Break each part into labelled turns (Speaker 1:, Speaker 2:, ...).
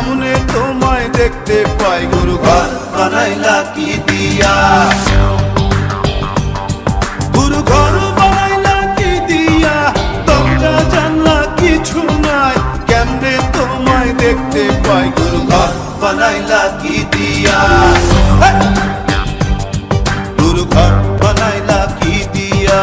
Speaker 1: এমনে তোমায় দেখতে পাই গুরু ঘর বানাই লাকি দিয়া? গুরু ঘর বানাই লাকি দিয়া? তোমরা জানলা কিছু নাই, কেমনে তোমায় দেখতে পাই গুরু ঘর বানাই লাকি দিয়া? গুরু ঘর বানাইলা কি দিয়া?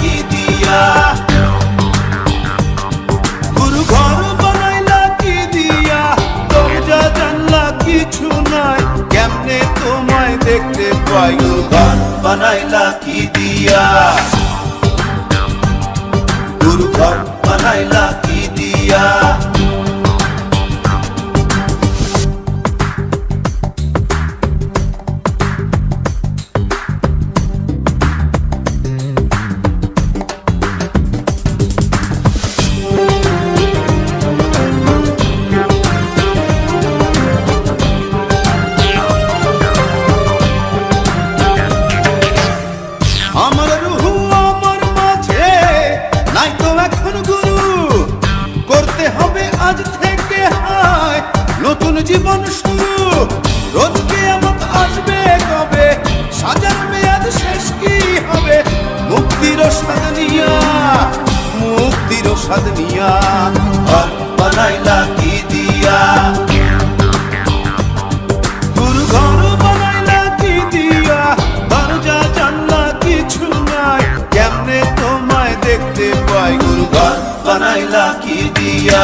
Speaker 1: দেখতে পাই গান বানাই বানাইলা কি দিয়া? বানাই বানাইলা কি দিয়া? জীবন শুরু। আমার আসবে কবে? সাজার মেয়াদ শেষ কি হবে? মুক্তির স্বাদ নিয়া, মুক্তির স্বাদ নিয়া, ঘর বানাইলা কি দিয়া? বানাইলা দিয়া?